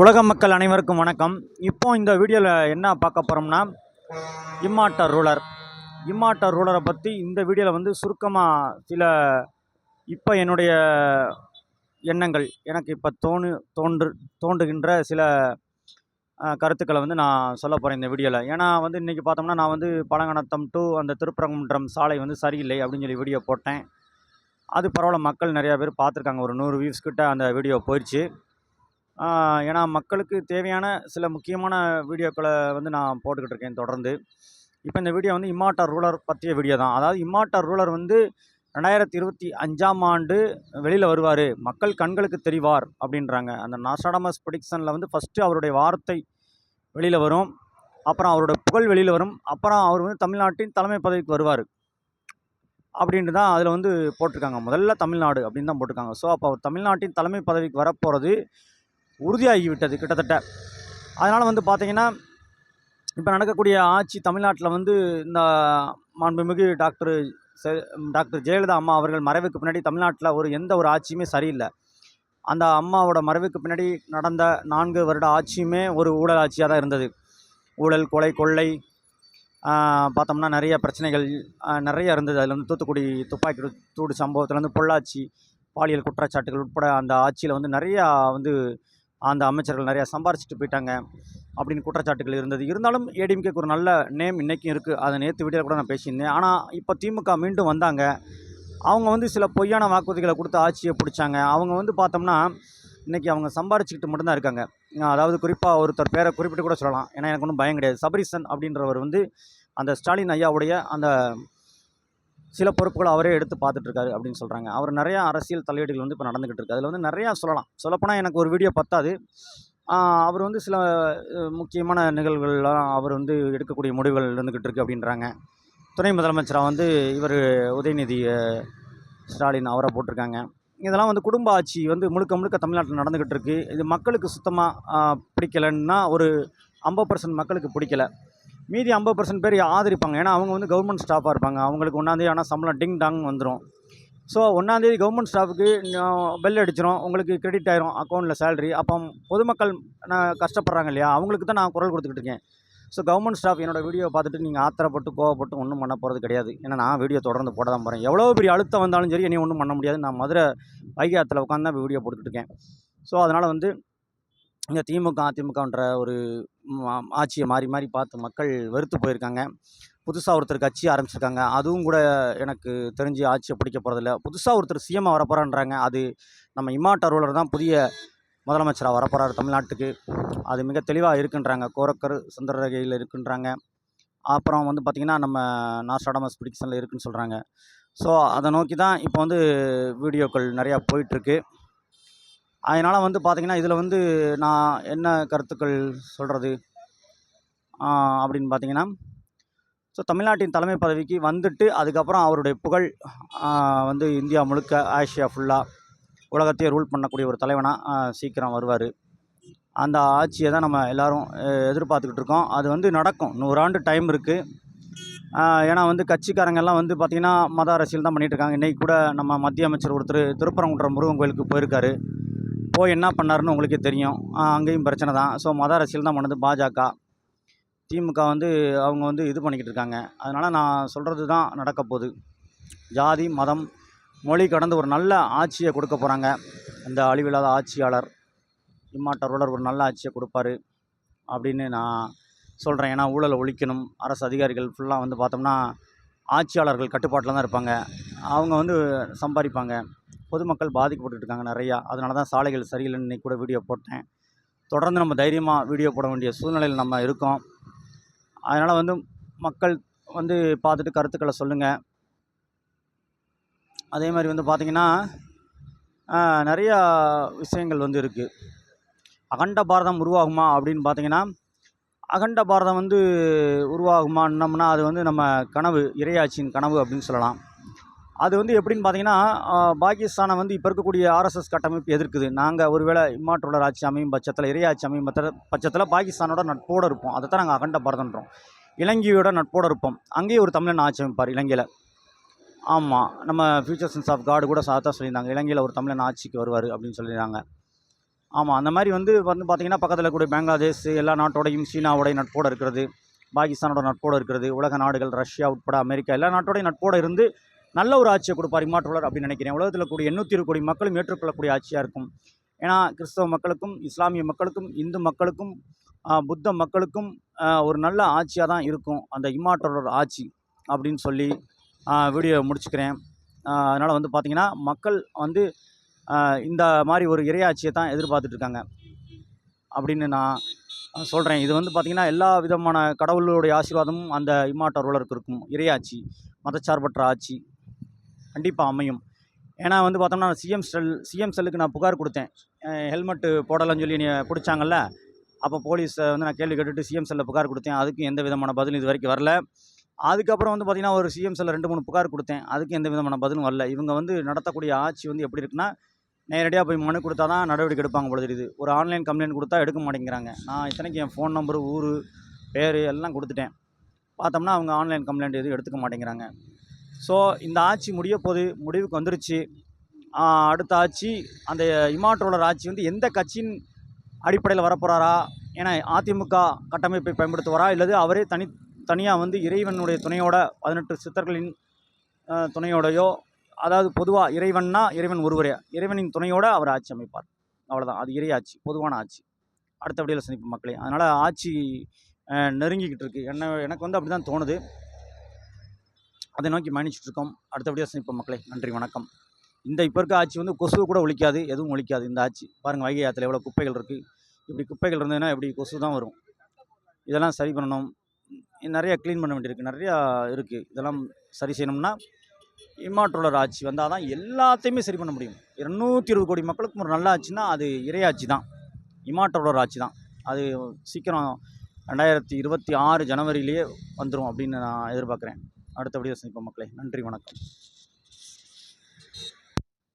உலக மக்கள் அனைவருக்கும் வணக்கம். இப்போ இந்த வீடியோவில் என்ன பார்க்க போகிறோம்னா இம்மாட்டர் ரூலர் இம்மாட்டர் ரூலரை பற்றி இந்த வீடியோவில் வந்து சுருக்கமாக சில இப்போ என்னுடைய எண்ணங்கள் எனக்கு இப்போ தோணு தோன்று தோன்றுகின்ற சில கருத்துக்களை வந்து நான் சொல்ல போகிறேன் இந்த வீடியோவில் ஏன்னா வந்து இன்றைக்கி பார்த்தோம்னா நான் வந்து பழங்கணத்தம் டு அந்த திருப்பரங்குன்றம் சாலை வந்து சரியில்லை அப்படின்னு சொல்லி வீடியோ போட்டேன். அது பரவாயில்ல மக்கள் நிறையா பேர் பார்த்துருக்காங்க. ஒரு நூறு வியூஸ் கிட்ட அந்த வீடியோ போயிடுச்சு ஏன்னா மக்களுக்கு தேவையான சில முக்கியமான வீடியோக்களை வந்து நான் போட்டுக்கிட்டு இருக்கேன் தொடர்ந்து. இப்போ இந்த வீடியோ வந்து இம்மாட்டா ரூலர் பற்றிய வீடியோ தான். அதாவது இம்மாட்டா ரூலர் வந்து ரெண்டாயிரத்தி இருபத்தி அஞ்சாம் ஆண்டு வெளியில் வருவார். மக்கள் கண்களுக்கு தெரிவார் அப்படின்றாங்க. அந்த நாசாடமஸ் ப்ரொடிக்ஷனில் வந்து ஃபஸ்ட்டு அவருடைய வார்த்தை வெளியில் வரும். அப்புறம் அவரோட புகழ் வெளியில் வரும். அப்புறம் அவர் வந்து தமிழ்நாட்டின் தலைமை பதவிக்கு வருவார். அப்படின்ட்டு தான் அதில் வந்து போட்டிருக்காங்க. முதல்ல தமிழ்நாடு அப்படின்னு தான் போட்டிருக்காங்க. ஸோ அப்போ அவர் தமிழ்நாட்டின் தலைமை பதவிக்கு வரப்போகிறது உறுதியாகிவிட்டது கிட்டத்தட்ட. அதனால் வந்து பார்த்திங்கன்னா இப்போ நடக்கக்கூடிய ஆட்சி தமிழ்நாட்டில் வந்து இந்த மாண்புமிகு டாக்டர் செ- டாக்டர் ஜெயலலிதா அம்மா அவர்கள் மறைவுக்கு பின்னாடி தமிழ்நாட்டில் ஒரு எந்த ஒரு ஆட்சியுமே சரியில்லை. அந்த அம்மாவோட மறைவுக்கு பின்னாடி நடந்த நான்கு வருட ஆட்சியுமே ஒரு ஊழல் ஆட்சியாக தான் இருந்தது. ஊழல் கொலை கொள்ளை பார்த்தோம்னா நிறைய பிரச்சனைகள் நிறைய இருந்தது. அதில் வந்து தூத்துக்குடி துப்பாக்கி தூடு சம்பவத்தில் வந்து பொள்ளாச்சி பாலியல் குற்றச்சாட்டுகள் உட்பட அந்த ஆட்சியில் வந்து நிறையா வந்து அந்த அமைச்சர்கள் நிறையா சம்பாரிச்சிட்டு போயிட்டாங்க அப்படின்னு குற்றச்சாட்டுகள் இருந்தது. இருந்தாலும் ஏடிஎம்கேக்கு ஒரு நல்ல நேம் இன்றைக்கும் இருக்குது அதை நேற்று வீடியோ கூட நான் பேசியிருந்தேன். ஆனால் இப்போ திமுக மீண்டும் வந்தாங்க. அவங்க வந்து சில பொய்யான வாக்குறுதிகளை கொடுத்து ஆட்சியை பிடிச்சாங்க. அவங்க வந்து பார்த்தோம்னா இன்றைக்கி அவங்க சம்பாரிச்சுக்கிட்டு மட்டும்தான் இருக்காங்க. அதாவது குறிப்பாக ஒருத்தர் பேரை குறிப்பிட்டு கூட சொல்லலாம். ஏன்னா எனக்கு ஒன்றும் பயம் கிடையாது. சபரிசன் அப்படின்றவர் வந்து அந்த ஸ்டாலின் ஐயாவுடைய அந்த சில பொறுப்புகளை அவரே எடுத்து பார்த்துட்ருக்காரு அப்படின்னு சொல்கிறாங்க அவர் நிறையா அரசியல் தலையீடுகள் வந்து இப்போ நடந்துக்கிட்டு இருக்கு. அதில் வந்து நிறையா சொல்லலாம். சொல்லப்போனால் எனக்கு ஒரு வீடியோ பத்தாது. அவர் வந்து சில முக்கியமான நிகழ்வுகள்லாம் அவர் வந்து எடுக்கக்கூடிய முடிவுகள் இருந்துக்கிட்டு இருக்கு அப்படின்றாங்க. துணை முதலமைச்சராக வந்து இவர் உதயநிதி ஸ்டாலின் அவரை போட்டிருக்காங்க. இதெல்லாம் வந்து குடும்ப ஆட்சி வந்து முழுக்க முழுக்க தமிழ்நாட்டில் நடந்துக்கிட்டு இருக்குது இது மக்களுக்கு சுத்தமாக பிடிக்கலைன்னா ஒரு ஐம்பது பர்சன்ட் மக்களுக்கு பிடிக்கல. மீதி ஐம்பது பர்சன்ட் பேர் ஆதரிப்பாங்க. ஏன்னா அவங்க வந்து கவர்மெண்ட் ஸ்டாஃபாக இருப்பாங்க. அவங்களுக்கு ஒன்றாந்தேதி ஆனால் சம்பளம் டிங் டாங் வந்துடும் ஸோ ஒன்றாந்தேதி கவர்மெண்ட் ஸ்டாஃபுக்கு பெல் அடிச்சிடும் உங்களுக்கு கிரெடிட் ஆயிரும். அக்கௌண்ட்டில் சேலரி அப்போ பொதுமக்கள் நான் கஷ்டப்படுறாங்க இல்லையா? அவங்களுக்கு தான் நான் குரல் கொடுத்துக்கிட்டு இருக்கேன். ஸோ கவர்மெண்ட் ஸ்டாஃப் என்னோட வீடியோ பார்த்துட்டு நீங்கள் ஆத்திரப்பட்டு கோவப்பட்டு ஒன்றும் பண்ண போகிறது கிடையாது. ஏன்னா நான் வீடியோ தொடர்ந்து போட தான் போகிறேன் எவ்வளோ பெரிய அழுத்தம் வந்தாலும் சரி என்னையும் ஒன்றும் பண்ண முடியாது. நான் மதுரை வைகாத்தில் ஆற்றுல உட்காந்து தான் வீடியோ போட்டுக்கிட்டு இருக்கேன். ஸோ அதனால் வந்து இந்த திமுக அதிமுகன்ற ஒரு ஆட்சியை மாறி மாறி பார்த்து மக்கள் வெறுத்து போயிருக்காங்க. புதுசாக ஒருத்தர் கட்சி ஆரம்பிச்சிருக்காங்க. அதுவும் கூட எனக்கு தெரிஞ்சு ஆட்சியை பிடிக்க போகிறதில்ல புதுசாக ஒருத்தர் சிஎம் வரப்போகிறான்றாங்க அது நம்ம இம்மாட்ட அருவலர் தான் புதிய முதலமைச்சராக வரப்போகிறார் தமிழ்நாட்டுக்கு. அது மிக தெளிவாக இருக்குன்றாங்க. கோரக்கர் சந்திரரகையில் இருக்குன்றாங்க. அப்புறம் வந்து பார்த்திங்கன்னா நம்ம நாஸ்டாடமஸ் பிடிக்ஷனில் இருக்குன்னு சொல்கிறாங்க ஸோ அதை நோக்கி தான் இப்போ வந்து வீடியோக்கள் நிறையா போயிட்டுருக்கு. அதனால் வந்து பார்த்திங்கன்னா இதில் வந்து நான் என்ன கருத்துக்கள் சொல்கிறது அப்படின்னு பார்த்தீங்கன்னா ஸோ தமிழ்நாட்டின் தலைமை பதவிக்கு வந்துட்டு அதுக்கப்புறம் அவருடைய புகழ் வந்து இந்தியா முழுக்க ஆசியா ஃபுல்லாக உலகத்தையே ரூல் பண்ணக்கூடிய ஒரு தலைவனாக சீக்கிரம் வருவார். அந்த ஆட்சியை தான் நம்ம எல்லோரும் எதிர்பார்த்துக்கிட்டு இருக்கோம். அது வந்து நடக்கும். நூறாண்டு டைம் இருக்குது ஏன்னா வந்து கட்சிக்காரங்கெல்லாம் வந்து பார்த்திங்கன்னா மத அரசியல் தான் பண்ணிகிட்ருக்காங்க இன்றைக்கி கூட நம்ம மத்திய அமைச்சர் ஒருத்தர் திருப்பரங்குன்றம் முருகன் கோயிலுக்கு போயிருக்காரு. போய் என்ன பண்ணாருன்னு உங்களுக்கே தெரியும். அங்கேயும் பிரச்சனை தான். ஸோ மத அரசியல் தான் பண்ணது பாஜக. திமுக வந்து அவங்க வந்து இது பண்ணிக்கிட்டு இருக்காங்க. அதனால் நான் சொல்கிறது தான் நடக்க போகுது. ஜாதி மதம் மொழி கடந்து ஒரு நல்ல ஆட்சியை கொடுக்க போகிறாங்க இந்த அழிவில்லாத ஆட்சியாளர் இம்மாட்ட ரூலர் ஒரு நல்ல ஆட்சியை கொடுப்பார் அப்படின்னு நான் சொல்கிறேன் ஏன்னா ஊழலை ஒழிக்கணும். அரசு அதிகாரிகள் ஃபுல்லாக வந்து பார்த்தோம்னா ஆட்சியாளர்கள் கட்டுப்பாட்டில் தான் இருப்பாங்க. அவங்க வந்து சம்பாதிப்பாங்க. பொதுமக்கள் பாதிக்கப்பட்டுட்டு இருக்காங்க நிறையா. அதனால தான் சாலைகள் சரியில்லைன்னு இன்றைக்கி கூட வீடியோ போட்டேன். தொடர்ந்து நம்ம தைரியமாக வீடியோ போட வேண்டிய சூழ்நிலையில் நம்ம இருக்கோம். அதனால் வந்து மக்கள் வந்து பார்த்துட்டு கருத்துக்களை சொல்லுங்கள் அதே மாதிரி வந்து பார்த்திங்கன்னா நிறையா விஷயங்கள் வந்து இருக்குது அகண்ட பாரதம் உருவாகுமா அப்படின்னு பார்த்தீங்கன்னா அகண்ட பாரதம் வந்து உருவாகுமான்னோம்னா அது வந்து நம்ம கனவு இறையாட்சியின் கனவு அப்படின்னு சொல்லலாம். அது வந்து எப்படின்னு பார்த்தீங்கன்னா பாகிஸ்தானை வந்து இப்போ இருக்கக்கூடிய ஆர்எஸ்எஸ் கட்டமைப்பு எதிர்க்குது. நாங்கள் ஒருவேளை இம்மாற்றோட ஆட்சி அமையும் பட்சத்தில் இறையாட்சி அமையும் பட்ச- பட்சத்தில் பாகிஸ்தானோட நட்போடு இருப்போம். அதை தான் நாங்கள் அகண்ட பாரதன்றோம் இலங்கையோட நட்போடு இருப்போம். அங்கேயே ஒரு தமிழன் ஆட்சி அமைப்பார் இலங்கையில். ஆமாம் நம்ம ஃபியூச்சர் சென்ஸ் ஆஃப் காடு கூட சாத்தா சொல்லியிருந்தாங்க. இலங்கையில் ஒரு தமிழன் ஆட்சிக்கு வருவார் அப்படின்னு சொல்லியிருந்தாங்க. ஆமாம் அந்த மாதிரி வந்து வந்து பார்த்திங்கன்னா பக்கத்தில் கூட பங்களாதேஷ் எல்லா நாட்டோடையும் சீனாவோடைய நட்போடு இருக்கிறது பாகிஸ்தானோட நட்போடு இருக்கிறது உலக நாடுகள் ரஷ்யா உட்பட அமெரிக்கா எல்லா நாட்டோடையும் நட்போடு இருந்து நல்ல ஒரு ஆட்சியை கொடுப்பார் இம்மாற்றுள்ளர் அப்படின்னு நினைக்கிறேன். உலகத்தில் கூடிய எண்ணூற்றி இரு கோடி மக்களும் ஏற்றுக்கொள்ளக்கூடிய ஆட்சியாக இருக்கும். ஏன்னா கிறிஸ்தவ மக்களுக்கும் இஸ்லாமிய மக்களுக்கும் இந்து மக்களுக்கும் புத்த மக்களுக்கும் ஒரு நல்ல ஆட்சியாக தான் இருக்கும் அந்த இம்மாற்றோட ஆட்சி அப்படின்னு சொல்லி வீடியோ முடிச்சுக்கிறேன். அதனால் வந்து பார்த்திங்கன்னா மக்கள் வந்து இந்த மாதிரி ஒரு இறையாட்சியை தான் எதிர்பார்த்துட்ருக்காங்க அப்படின்னு நான் சொல்கிறேன் இது வந்து பார்த்திங்கன்னா எல்லா விதமான கடவுளுடைய ஆசீர்வாதமும் அந்த இம்மாட்ட இருக்கும். இறையாட்சி மதச்சார்பற்ற ஆட்சி கண்டிப்பாக அமையும். ஏன்னா வந்து பார்த்தோம்னா சிஎம் செல் சிஎம் செல்லுக்கு நான் புகார் கொடுத்தேன். ஹெல்மெட்டு போடலன்னு சொல்லி நீ பிடிச்சாங்கல்ல அப்போ போலீஸ் வந்து நான் கேள்வி கேட்டுட்டு சிஎம் செல்லில் புகார் கொடுத்தேன். அதுக்கும் எந்த விதமான பதிலும் இது வரைக்கும் வரல. அதுக்கப்புறம் வந்து பார்த்திங்கன்னா ஒரு சிஎம் செல்லில் ரெண்டு மூணு புகார் கொடுத்தேன். அதுக்கும் எந்த விதமான பதிலும் வரல. இவங்க வந்து நடத்தக்கூடிய ஆட்சி வந்து எப்படி இருக்குன்னா நேரடியாக போய் மனு கொடுத்தா தான் நடவடிக்கை எடுப்பாங்க போல தெரியுது. ஒரு ஆன்லைன் கம்ப்ளைண்ட் கொடுத்தா எடுக்க மாட்டேங்கிறாங்க. நான் இத்தனைக்கு என் ஃபோன் நம்பர் ஊர் பேர் எல்லாம் கொடுத்துட்டேன். பார்த்தோம்னா அவங்க ஆன்லைன் கம்ப்ளைண்ட் எதுவும் எடுத்துக்க மாட்டேங்கிறாங்க. ஸோ இந்த ஆட்சி முடிய போது முடிவுக்கு வந்துருச்சு. அடுத்த ஆட்சி அந்த இமாற்றோலர் ஆட்சி வந்து எந்த கட்சியின் அடிப்படையில் வரப்போகிறாரா ஏன்னா அதிமுக கட்டமைப்பை பயன்படுத்துவாரா? இல்லது அவரே தனி தனியாக வந்து இறைவனுடைய துணையோட பதினெட்டு சித்தர்களின் துணையோடையோ அதாவது பொதுவாக இறைவன்னா இறைவன் ஒருவரே. இறைவனின் துணையோட அவர் ஆட்சி அமைப்பார். அவ்வளோதான் அது இறை ஆட்சி பொதுவான ஆட்சி. அடுத்த விடையில் சந்திப்பு மக்களே. அதனால் ஆட்சி நெருங்கிக்கிட்டு இருக்குது என்ன எனக்கு வந்து அப்படி தான் தோணுது. அதை நோக்கி மன்னிச்சுட்ருக்கோம் அடுத்தபடியாக சந்திப்போம் மக்களே. நன்றி வணக்கம். இந்த இப்போ இருக்க ஆட்சி வந்து கொசு கூட ஒழிக்காது எதுவும் ஒழிக்காது. இந்த ஆட்சி. பாருங்கள் வைகை ஆற்றுல எவ்வளோ குப்பைகள் இருக்குது இப்படி குப்பைகள் இருந்ததுன்னா எப்படி கொசு தான் வரும். இதெல்லாம் சரி பண்ணணும். நிறையா க்ளீன் பண்ண வேண்டியிருக்கு. நிறையா இருக்குது இதெல்லாம் சரி செய்யணும்னா இம்மாற்றோலர் ஆட்சி வந்தால் தான் எல்லாத்தையுமே சரி பண்ண முடியும். இருநூற்றி இருபது கோடி மக்களுக்கும் ஒரு நல்ல ஆட்சினா அது இறையாட்சி தான். இம்மாற்றோலர் ஆட்சி தான். அது சீக்கிரம் ரெண்டாயிரத்தி இருபத்தி ஆறு ஜனவரியிலேயே வந்துடும் அப்படின்னு நான் எதிர்பார்க்குறேன். அடுத்த வீடியோ சந்திப்போம் மக்களே. நன்றி வணக்கம்.